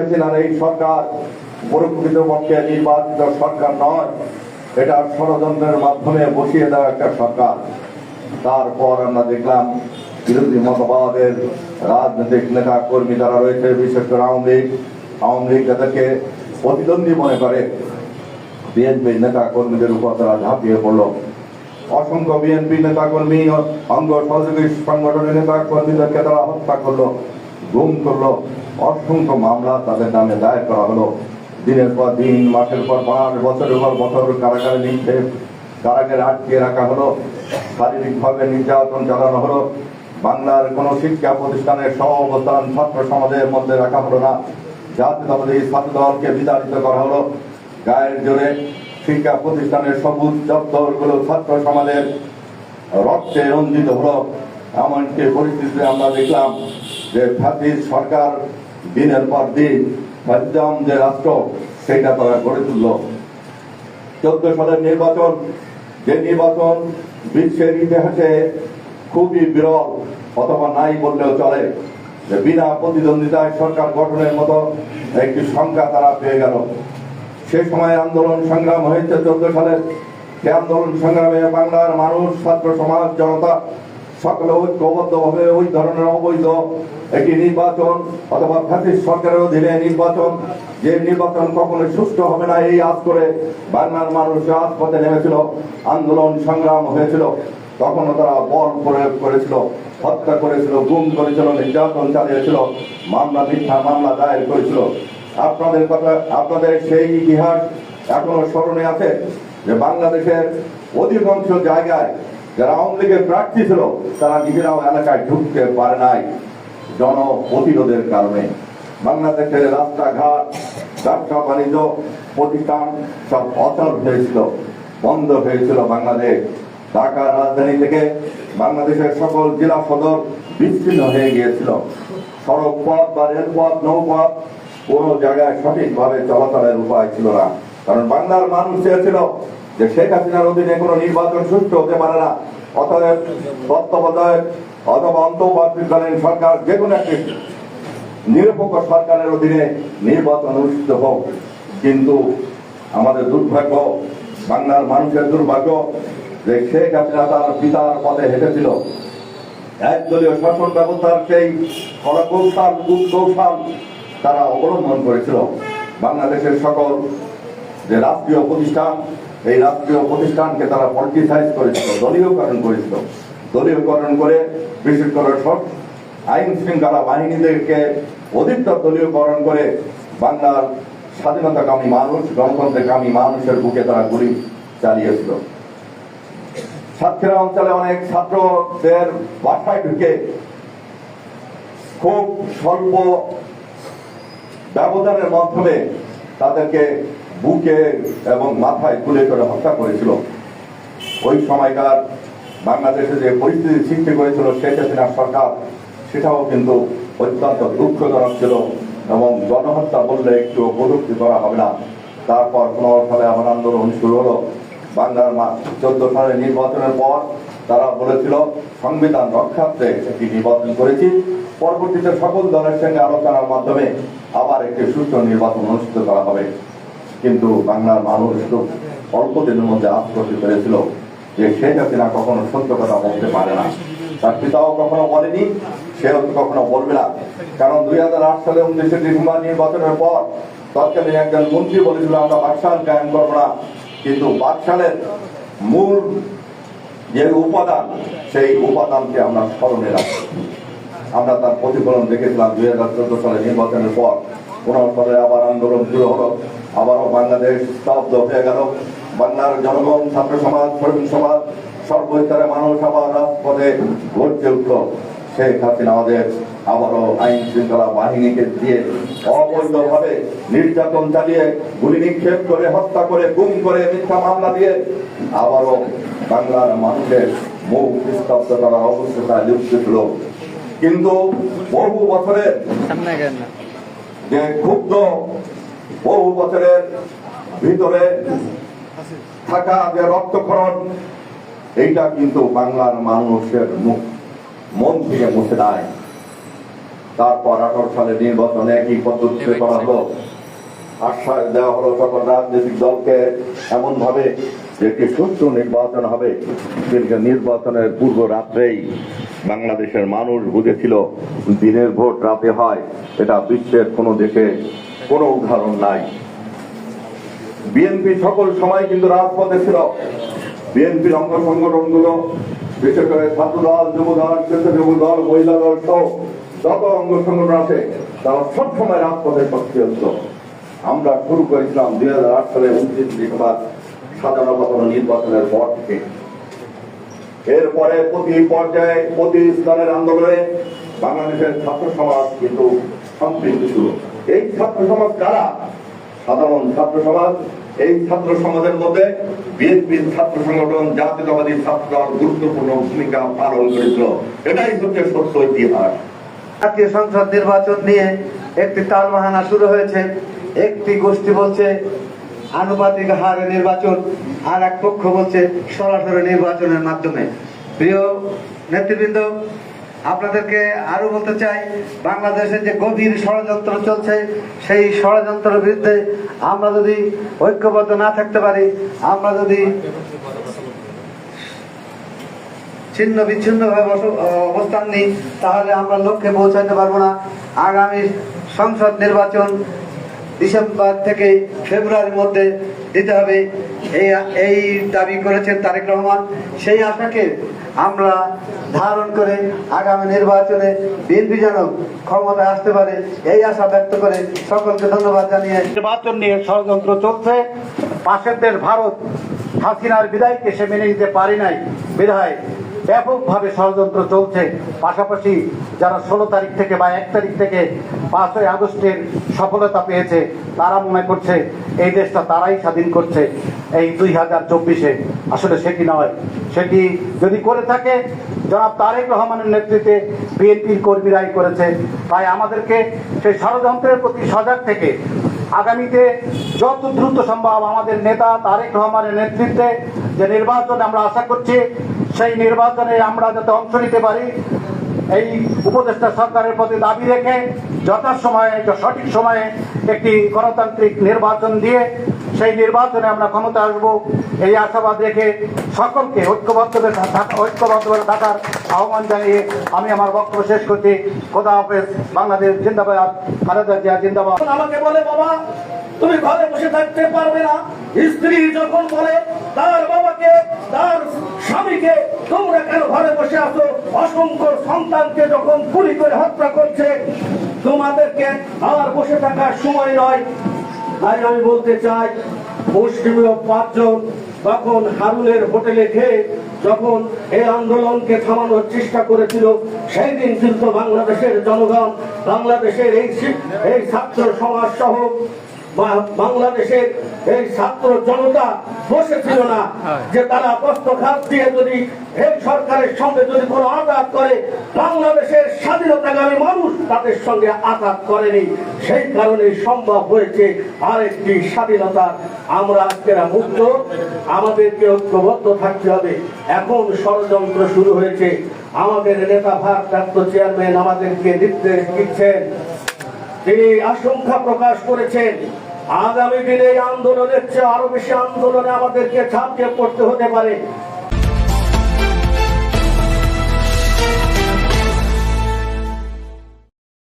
হাসিনার এই সরকার প্রকৃতপক্ষে নির্বাচিত সরকার নয়, এটা ষড়যন্ত্রের মাধ্যমে বসিয়ে দেওয়া একটা সরকার। তারপর আমরা দেখলাম বিরোধী মতবাদের রাজনৈতিক নেতা কর্মী যারা রয়েছে, বিশেষ করে আওয়ামী লীগ আওয়ামী লীগ যাদেরকে প্রতিদ্বন্দ্বী মনে করে, বিএনপি নেতা কর্মীদের উপর তারা ঝাঁপিয়ে পড়ল। অসংখ্য বিএনপি নেতা কর্মী অঙ্গ সহযোগী সংগঠনের নেতা কর্মীদেরকে তারা হত্যা করল, গুম করল। অসংখ্য মামলা তাদের নামে দায়ের করা হলো। দিনের পর দিন, মাসের পর মাস, বছরের পর বছর কারাগারে নিক্ষেপ, কারাগারে আটকে রাখা হলো। শারীরিকভাবে নির্যাতন চালানো হলো। বাংলার কোনো শিক্ষা প্রতিষ্ঠানের সহ অবস্থান ছাত্র সমাজের মধ্যে রাখা হলো না। জাতীয়তাবাদী ছাত্র দলকে বিতাড়িত করা হলো। গায়ের জোরে শিক্ষা প্রতিষ্ঠানের সবুজ দপ্তরগুলো ছাত্র সমাজের রক্তে রঞ্জিত হলো। এমনকি পরিস্থিতিতে আমরা দেখলাম যে ফ্যাসিস সরকার দিনের পর দিন ফ্যাসিজম যে রাষ্ট্র, সেটা তারা গড়ে তুলল। চোদ্দ সালের নির্বাচন, যে নির্বাচন বিশ্বের ইতিহাসে খুবই বিরল অথবা নাই বললেও চলে, যে বিনা প্রতিদ্বন্দ্বিতায় সরকার গঠনের মতো একটি সংখ্যা তারা পেয়ে গেল। সে সময় আন্দোলন সংগ্রাম হয়েছে চোদ্দ সালে। সে আন্দোলন সংগ্রামে বাংলার মানুষ, ছাত্র সমাজ, জনতা সকলে ঐক্যবদ্ধভাবে ওই ধরনের অবৈধ একটি নির্বাচন অথবা ফ্যাসিস্ট সরকারের অধীনে নির্বাচন, যে নির্বাচন কখনো সুষ্ঠু হবে না, এই আজ করে বাংলার মানুষ রাজপথে নেমেছিল, আন্দোলন সংগ্রাম হয়েছিল, তখনও তারা বল প্রয়োগ করেছিল, হত্যা করেছিল, গুম করেছিল, নির্যাতন চালিয়েছিল, মামলা মিথ্যা মামলা দায়ের করেছিল। আপনাদের কথা, আপনাদের সেই ইতিহাস এখনও স্মরণে আছে যে বাংলাদেশের অধিকাংশ জায়গায় যারা আওয়ামী লীগের প্রার্থী ছিল, তারা নিজেরাও এলাকায় ঢুকতে পারে নাই জনপ্রতিরোধের কারণে। বাংলাদেশের রাস্তাঘাট ব্যবসা বাণিজ্য প্রতিষ্ঠান সব অচল হয়েছিল, বন্ধ হয়েছিল বাংলাদেশ। ঢাকা রাজধানী থেকে বাংলাদেশের সকল জেলা সদর বিচ্ছিন্ন হয়ে গিয়েছিল। সড়ক পথ বা রেলপথ, নৌপথ কোনো জায়গায় সঠিকভাবে চলাচলের উপায় ছিল না। কারণ বাংলার মানুষ চেয়েছিল যে শেখ হাসিনার অধীনে কোনো নির্বাচন সুষ্ঠু হতে পারে না, অতএব তত্ত্বাবধায়ক অথবা অন্তর্বর্তীকালীন সরকার যে কোনো একটি নিরপেক্ষ সরকারের অধীনে নির্বাচন অনুষ্ঠিত হোক। কিন্তু আমাদের দুর্ভাগ্য, বাংলার মানুষের দুর্ভাগ্য যে শেখ হাসিনা তার পিতার পথে হেঁটেছিল। একদলীয় শাসন ব্যবস্থার সেই কৌশল কৌশল তারা অবলম্বন করেছিল। বাংলাদেশের সকল যে রাষ্ট্রীয় প্রতিষ্ঠান এই রাষ্ট্রীয় প্রতিষ্ঠানকে তারা পলিটিসাইজ করেছিল, দলীয়করণ করেছিল। দলীয়করণ করে বিশেষ করে সব আইন শৃঙ্খলা বাহিনীদেরকে অধিকতর দলীয়করণ করে বাংলার স্বাধীনতাকামী মানুষ, গণতন্ত্রকামী মানুষের বুকে তারা গুলি চালিয়েছিল। সাতক্ষীরা অঞ্চলে অনেক ছাত্রদের বাসায় ঢুকে খুব স্বল্প ব্যবধানের মাধ্যমে তাদেরকে বুকে এবং মাথায় তুলে করে হত্যা করেছিল। ওই সময়কার বাংলাদেশে যে পরিস্থিতি সৃষ্টি করেছিল, শেখ সরকার, সেটাও কিন্তু অত্যন্ত দুঃখজনক ছিল এবং গণহত্যা বললে একটু প্রযুক্তি করা হবে না। তারপর পনেরো সালে আবার আন্দোলন শুরু হলো। বাংলার চোদ্দ সালের নির্বাচনের পর তারা বলেছিল, সংবিধান রক্ষার্থে একটি নির্বাচন করেছি। পরবর্তীতে সকল দলের সঙ্গে আলোচনার মাধ্যমে আবার একটি সুষ্ঠু নির্বাচন অনুষ্ঠিত করা হবে। কিন্তু বাংলার মানুষ খুব অল্প দিনের মধ্যে করতে পেরেছিল যে শেখ হাসিনা কখনো সত্য কথা বলতে পারে না। তার পিতাও কখনো বলেনি, সেও তো কখনো বলবে না। কারণ দুই হাজার আট সালে উনিশে ডিসেম্বর নির্বাচনের পর তৎকালীন একজন মন্ত্রী বলেছিল, আমরা বাকশাল কায়েম করব না। কিন্তু বাকশালের মূল যে উপাদান, সেই উপাদানকে আমরা স্মরণে রাখি। আমরা তার প্রতিফলন দেখেছিলাম দুই হাজার চোদ্দ সালে নির্বাচনের পর। সালে আবার আন্দোলন শুরু হলো। আবারও বাংলাদেশ স্তব্ধ হয়ে গেল। বাংলার জনগণ ছাত্র সমাজ শ্রমিক সমাজ সর্বস্তরে মানুষ আবার রাজপথে গর্জে উঠল। শেখ হাসিনা আমাদের আবারও আইন শৃঙ্খলা বাহিনীকে দিয়ে অবৈধভাবে নির্যাতন চালিয়ে গুলি নিক্ষেপ করে হত্যা করে গুম করে মিথ্যা মামলা দিয়ে আবারও বাংলার মানুষের মুখ স্তব্ধ করার অবস্থায় লিপ্ত ছিল কিন্তু বহু বছরের যে ক্ষুব্ধ বহু বছরের ভিতরে থাকা যে রক্তক্ষরণ এইটা কিন্তু বাংলার মানুষের মুখ মন থেকে মুছে দেয়। তারপর আঠারো সালে নির্বাচনে একই পদ্ধতিতে করা হলো আশ্বাস দেওয়া হলো সকল রাজনৈতিক দলকে এমন ভাবে যে একটি সুষ্ঠু নির্বাচন হবে। কিন্তু নির্বাচনের পূর্ব রাত্রেই বাংলাদেশের মানুষ বুঝেছিল দিনের ভোট রাতে হয়। এটা বিশ্বের কোনো দেশে কোনো উদাহরণ নাই। বিএনপি সকল সময় কিন্তু রাজপথে ছিল। বিএনপির অঙ্গ সংগঠনগুলো বিশেষ করে ছাত্র দল যুব দল দল মহিলা দল সহ যত অঙ্গ সংগঠন আছে, তারা সবসময় রাজপথে সক্রিয় ছিল। আমরা শুরু করেছিলাম দুই হাজার আট সালে উনত্রিশ ডিসেম্বর সাধারণ নির্বাচনের পর থেকে। এরপরে প্রতি পর্যায়ে, প্রতি স্তরের আন্দোলনে বাংলাদেশের ছাত্র সমাজ কিন্তু সম্পৃক্ত ছিল। এই ছাত্র সমাজ কারা? সাধারণ ছাত্র সমাজ, এই ছাত্র সমাজের মধ্যে বিএনপির ছাত্র সংগঠন, জাতীয়তাবাদী ছাত্র গুরুত্বপূর্ণ ভূমিকা পালন করেছিল। এটাই হচ্ছে সত্য ইতিহাস। জাতীয় সংসদ নির্বাচন নিয়ে একটি তালমাহানা শুরু হয়েছে। একটি গোষ্ঠী বলছে, আনুপাতিক হারে নির্বাচন, আর এক পক্ষ বলছে, সরাসরি নির্বাচনের মাধ্যমে। প্রিয় নেতৃবৃন্দ আপনাদেরকে আরও বলতে চাই বাংলাদেশে যে গভীর ষড়যন্ত্র চলছে, সেই ষড়যন্ত্রের বিরুদ্ধে আমরা যদি ঐক্যবদ্ধ না থাকতে পারি, আমরা যদি ছিন্ন বিচ্ছিন্ন ভাবে অবস্থান নিই, তাহলে আমরা লক্ষ্যে পৌঁছাতে পারব না। আগামী সংসদ নির্বাচন ডিসেম্বর থেকে ফেব্রুয়ারির মধ্যে দিতে হবে। এই এই দাবি করেছেন তারেক রহমান। সেই আশাকে আমরা ধারণ করে আগামী নির্বাচনে বিএনপি যেন ক্ষমতায় আসতে পারে, এই আশা ব্যক্ত করে সকলকে ধন্যবাদ জানিয়ে নির্বাচন নিয়ে ষড়যন্ত্র চলছে। পাশের দেশ ভারত, হাসিনার বিদায়কে সে মেনে নিতে পারি নাই। বিধায় ব্যাপকভাবে ষড়যন্ত্র চলছে। পাশাপাশি যারা ষোলো তারিখ থেকে বা এক তারিখ থেকে পাঁচই আগস্টের সফলতা পেয়েছে, তারা মনে করছে এই দেশটা তারাই স্বাধীন করছে। এই দুই হাজার চব্বিশে। আসলে সেটি নয়? সেটি যদি করে থাকে, জনাব তারেক রহমানের নেতৃত্বে বিএনপির কর্মীরাই করেছে। তাই আমাদেরকে সেই ষড়যন্ত্রের প্রতি সজাগ থেকে আগামীতে যত দ্রুত সম্ভব আমাদের নেতা তারেক রহমানের নেতৃত্বে যে নির্বাচন আমরা আশা করছি, সেই নির্বাচনে আমরা যাতে অংশ নিতে পারি, এই উপদেষ্টা সরকারের প্রতি দাবি রেখে যথাসময়ে সঠিক সময়ে একটি গণতান্ত্রিক নির্বাচন দিয়ে সেই নির্বাচনে আমরা ক্ষমতা আসব। এই আশাবাদ রেখে সকলকে ঐক্যবদ্ধ ঐক্যবদ্ধভাবে থাকার আহ্বান জানিয়ে আমি আমার বক্তব্য শেষ করছি। খোদা হাফেজ, বাংলাদেশ জিন্দাবাদ, খালেদা জিয়া জিন্দাবাদ। আমাকে বলে, বাবা, তুমি ঘরে বসে থাকতে পারবে না। স্ত্রী যখন বলে, তার বাবাকে, তার স্বামীকে তোমরা কেন ঘরে বসে আছো? অসংখ্য সন্তানকে যখন গুলি করে হত্যা করছে তোমাদেরকে আর বসে থাকার সময় নয়। তাই আমি বলতে চাই মুসলিমীয় পাঁচজন তখন হারুনের হোটেলে খেয়ে যখন এই আন্দোলনকে থামানোর চেষ্টা করেছিল, সেই দিন কিন্তু বাংলাদেশের জনগণ, বাংলাদেশের এই এই ছাত্র সমাজ সহ বাংলাদেশের এই ছাত্র জনতা বসেছিল না যে তারা বস্ত্রঘাত দিয়ে যদি এই সরকারের সঙ্গে যদি কোনো আঘাত করে বাংলাদেশের স্বাধীনতাকামী মানুষ তাদের সঙ্গে আঘাত করেনি। সেই কারণে সম্ভব হয়েছে আরেকটি স্বাধীনতা। আমরা আজকেরা মুক্ত আমাদেরকে ঐক্যবদ্ধ থাকতে হবে। এখন ষড়যন্ত্র শুরু হয়েছে। আমাদের নেতা ভারপ্রাপ্ত চেয়ারম্যান আমাদেরকে নির্দেশ দিচ্ছেন। তিনি আশঙ্কা প্রকাশ করেছেন। আগামী দিনে এই আন্দোলনের চেয়ে আরও বেশি আন্দোলনে আমাদেরকে ঝাঁপিয়ে পড়তে হতে পারে।